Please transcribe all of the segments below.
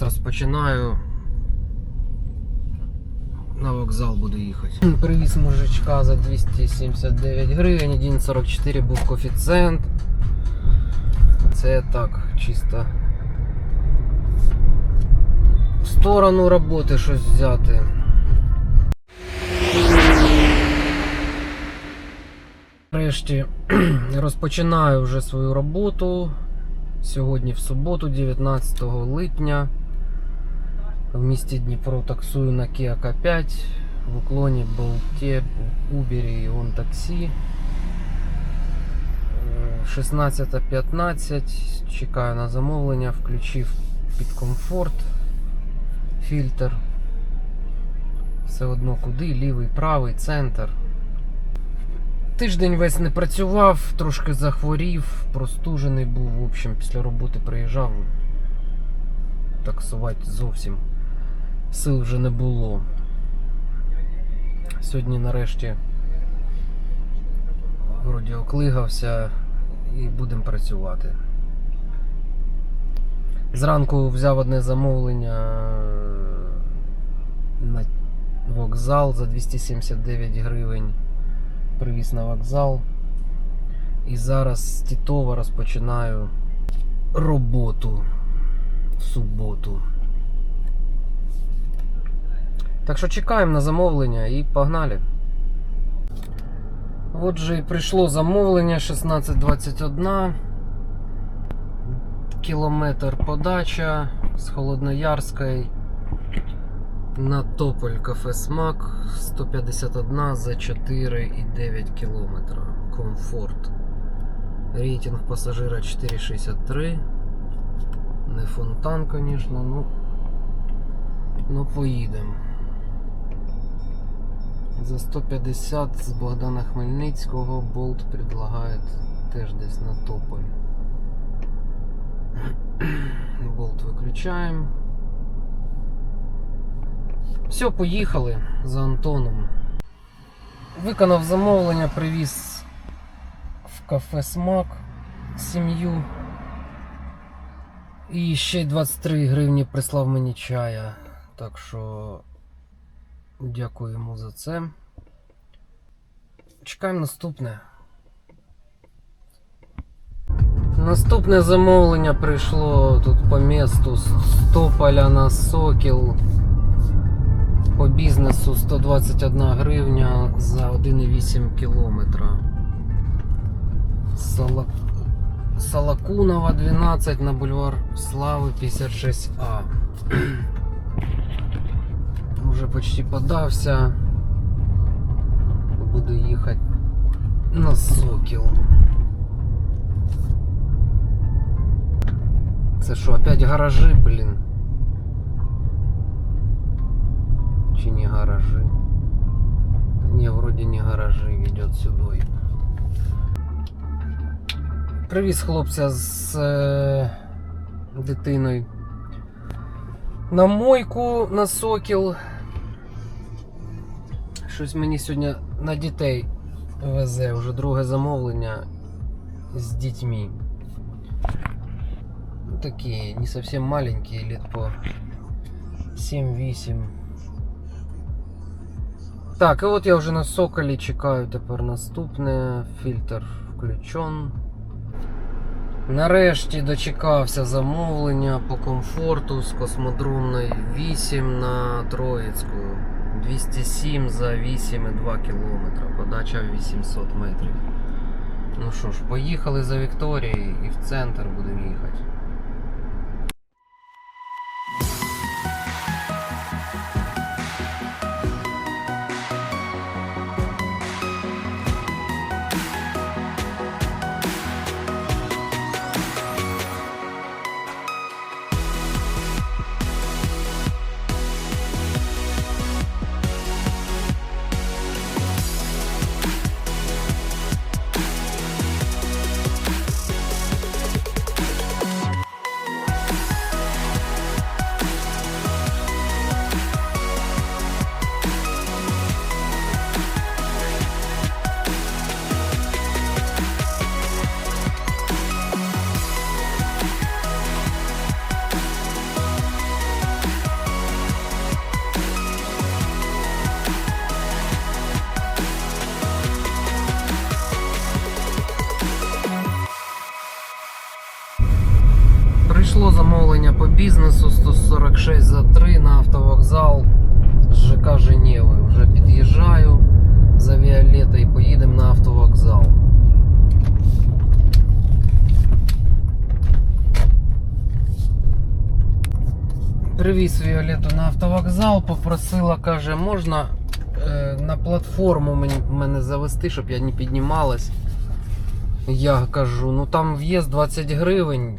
Зараз розпочинаю. На вокзал буду їхати. Привіз мужичка за 279 гривень, 1,44 був коефіцієнт. Це так, чисто в сторону роботи щось взяти. Нарешті розпочинаю вже свою роботу. Сьогодні в суботу, 19 липня. В місті Дніпро таксую на Kia K5. В уклоні Болте, Uber і он таксі. Е, 16.15. Чекаю на замовлення, включив під комфорт фільтр. Все одно куди, лівий, правий, центр. Тиждень весь не працював, трошки захворів, простужений був, в общем, після роботи приїжджав. Таксувати зовсім сил вже не було. Сьогодні нарешті вроді оклигався і будемо працювати. Зранку взяв одне замовлення на вокзал за 279 гривень. Привіз на вокзал. І зараз з Тітова розпочинаю роботу в суботу. Так що чекаємо на замовлення і погнали. Отже, і прийшло замовлення 1621. Кілометр подача з Холодноярської на Тополь кафе Смак 151 за 4,9 кілометра. Комфорт. Рейтинг пасажира 4,63. Не фонтан, звісно, ну, ну поїдемо. За 150 з Богдана Хмельницького болт предлагає теж десь на Тополь. Болт виключаємо. Все, поїхали за Антоном. Виконав замовлення, привіз в кафе Смак сім'ю. І ще 23 гривні прислав мені чая. Так що дякую йому за це. Чекаємо наступне. Наступне замовлення прийшло тут по місту з Тополя на Сокіл. По бізнесу 121 гривня за 1,8 кілометра. Сала... Салакунова 12 на бульвар Слави 56А. Уже почти подався. Буду їхати на Сокіл. Це що, опять гаражи, блін? Чи не гаражи? Не, вроде не гаражи, ведет сюди. Привіз хлопця з е, дитиною на мойку на сокіл. Щось мені сьогодні на дітей везе вже друге замовлення з дітьми. Ну, Такие, не совсем маленькие, лет по 7-8. Так, і от я вже на соколі чекаю тепер наступне. Фільтр включен. Нарешті дочекався замовлення по комфорту з космодромної 8 на Троїцьку. 207 за 8,2 км. Подача 800 метрів. Ну що ж, поїхали за Вікторією і в центр будемо їхати. 146 за 3 на автовокзал ЖК Женєви. Вже під'їжджаю за Віолета і поїдемо на автовокзал. Привіз Віолету на автовокзал, попросила, каже, можна е, на платформу мене завести, щоб я не піднімалась. Я кажу, ну там в'їзд 20 гривень,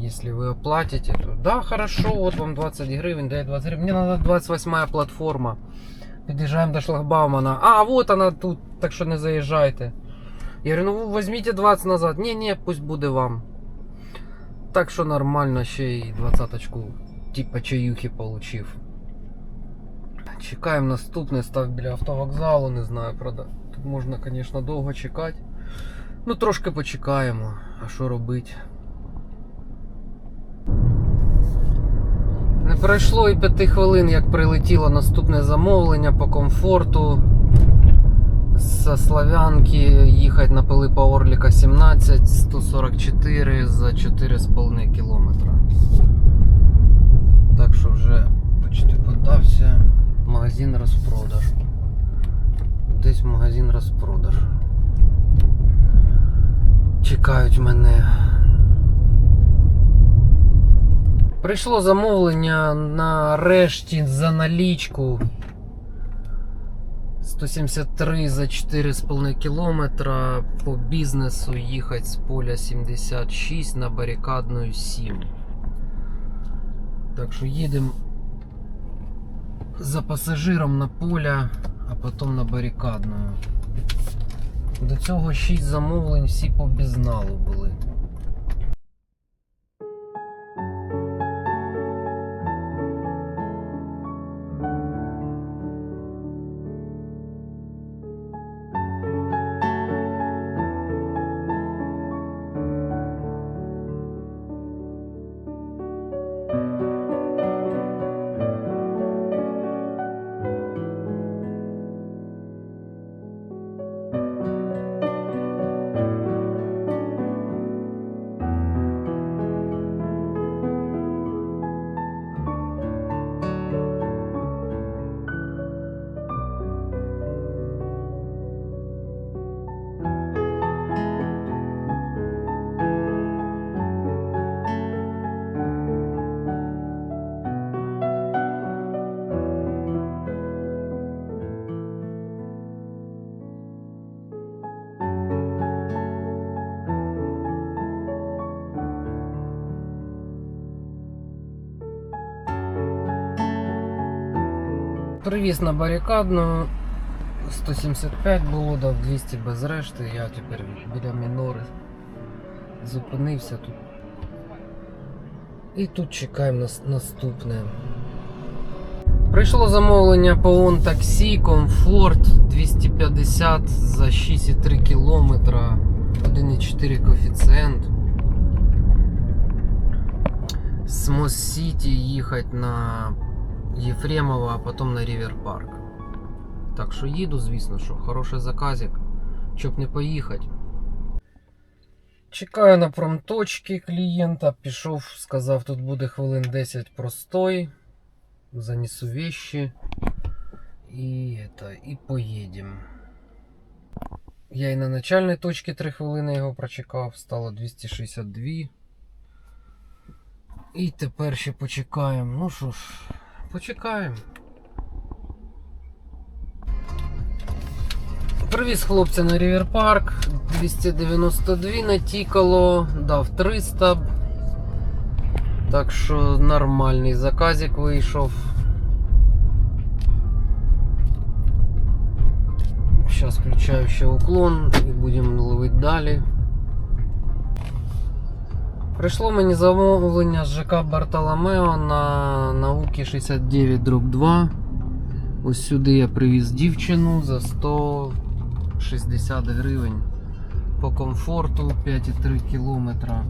если вы оплатите, то да, хорошо, вот вам 20 гривен, дай 20 гривен. Мне надо 28 платформа. Під'їжджаємо до шлагбаумана. А, вот она тут, так що не заїжджайте. Я говорю, ну возьмите 20 назад. Не, не, пусть буде вам. Так що нормально, ще й 20-очку, типа чаюхи получив. Чекаємо наступне, став біля автовокзалу, не знаю, правда. Тут можна, звісно, довго чекати. Ну, трошки почекаємо. А що робити? Не пройшло і п'яти хвилин, як прилетіло наступне замовлення по комфорту. З Славянки їхати на Пилипа Орліка 17, 144 за 4,5 кілометра. Так що вже почти подався. Магазин розпродаж. Десь магазин розпродаж. Чекають мене. Прийшло замовлення нарешті за налічку. 173 за 4,5 кілометра по бізнесу їхати з поля 76 на барикадну 7. Так що їдемо за пасажиром на поля, а потім на барикадну. До цього 6 замовлень всі по безналу були. Привіз на барикадну 175 було, дав 200 без решти. Я тепер біля мінори зупинився тут. І тут чекаємо нас- наступне. Прийшло замовлення по таксі, комфорт 250 за 6,3 кілометра, 1,4 коефіцієнт. З Мост-Сіті їхати на Єфремова, а потім на Рівер Парк. Так що їду, звісно, що хороший заказик, щоб не поїхати. Чекаю на промточки клієнта. Пішов, сказав, тут буде хвилин 10 простой. Занесу вещи. І, это, і поїдемо. Я і на начальній точці 3 хвилини його прочекав, стало 262. І тепер ще почекаємо. Ну що ж, почекаємо. Привіз хлопця на Рівер Парк, 292 натікало, дав 300. Так що нормальний заказик вийшов. Зараз включаю ще уклон і будемо ловити далі. Прийшло мені замовлення з ЖК Бартоломео на науки 69 дроб 2. Ось сюди я привіз дівчину за 160 гривень. По комфорту 5,3 кілометра.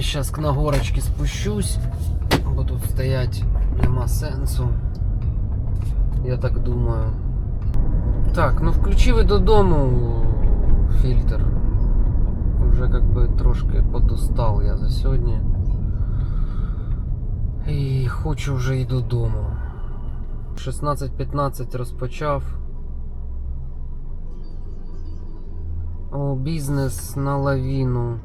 Зараз на горочки спущусь, бо тут стоять нема сенсу. Я так думаю. Так, ну включив і додому фільтр. Вже Уже как би трошки подустал я за сьогодні. І хочу вже й додому. 16.15 розпочав. О, бізнес на лавіну.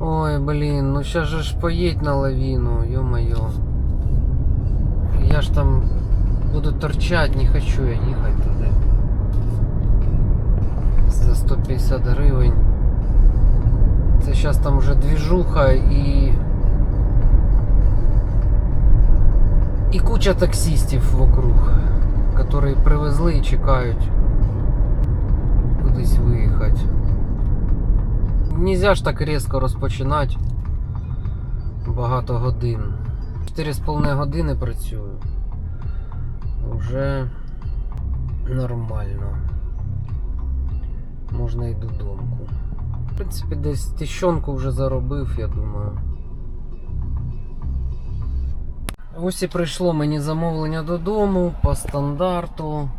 Ой, блін, ну щас же ж поїдь на лавіну, ё-моё. Я ж там буду торчать, не хочу я їхати туди. За 150 гривень. Це зараз там вже двіжуха і. І куча таксистів вокруг, які привезли і чекають кудись виїхати. Нельзя ж так різко розпочинати багато годин. 4,5 години працюю. Вже нормально. Можна і додому. В принципі, десь тищонку вже заробив, я думаю. Ось і прийшло мені замовлення додому по стандарту.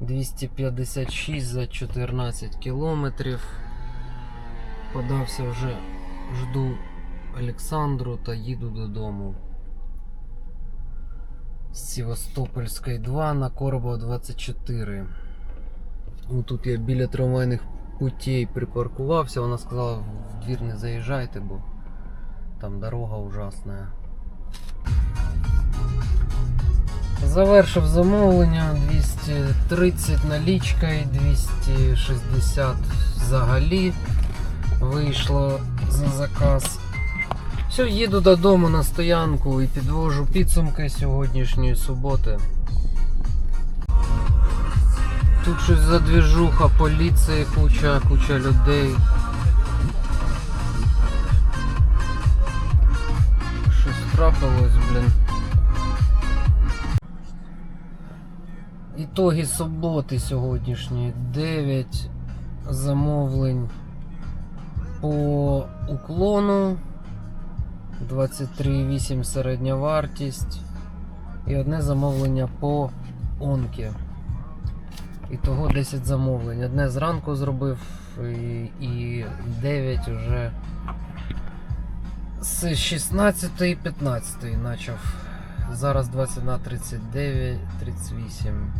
256 за 14 кілометрів. Подався вже, жду Олександру та їду додому. З Севастопольської 2 на Коробова 24. Ну, тут я біля трамвайних путей припаркувався. Вона сказала, в двір не заїжджайте, бо там дорога ужасна. Завершив замовлення 230 налічкою, 260 взагалі вийшло за заказ. Все, їду додому на стоянку і підвожу підсумки сьогоднішньої суботи. Тут щось задвіжуха, поліції, куча, куча людей. Щось трапилось, блін. Ітоги суботи сьогоднішньої. 9 замовлень по уклону. 23,8 середня вартість. І одне замовлення по онкі. Ітого 10 замовлень. Одне зранку зробив і, і 9 вже з 16 і 15 почав. Зараз 21.39, 38.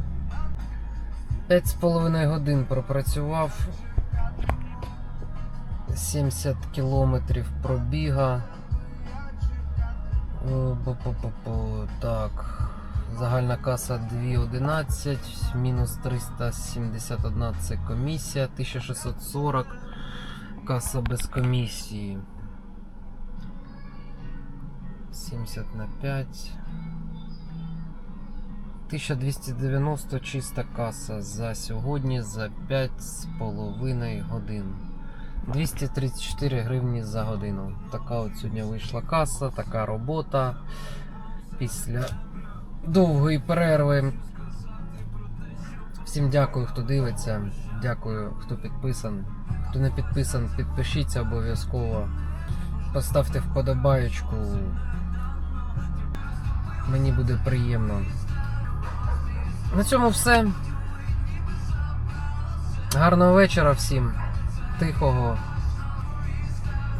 5,5 годин пропрацював. 70 кілометрів пробіга. О, по-по-по-по, Так. Загальна каса 2.11, мінус 371 це комісія, 1640 каса без комісії. 70 на 5. 1290 чиста каса за сьогодні за 5,5 годин. 234 гривні за годину. Така от сьогодні вийшла каса, така робота. Після довгої перерви. Всім дякую, хто дивиться. Дякую, хто підписаний. Хто не підписан, підпишіться обов'язково. Поставте вподобаєчку. Мені буде приємно. На цьому все. Гарного вечора всім. Тихого.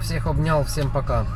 Всіх обняв, всім пока.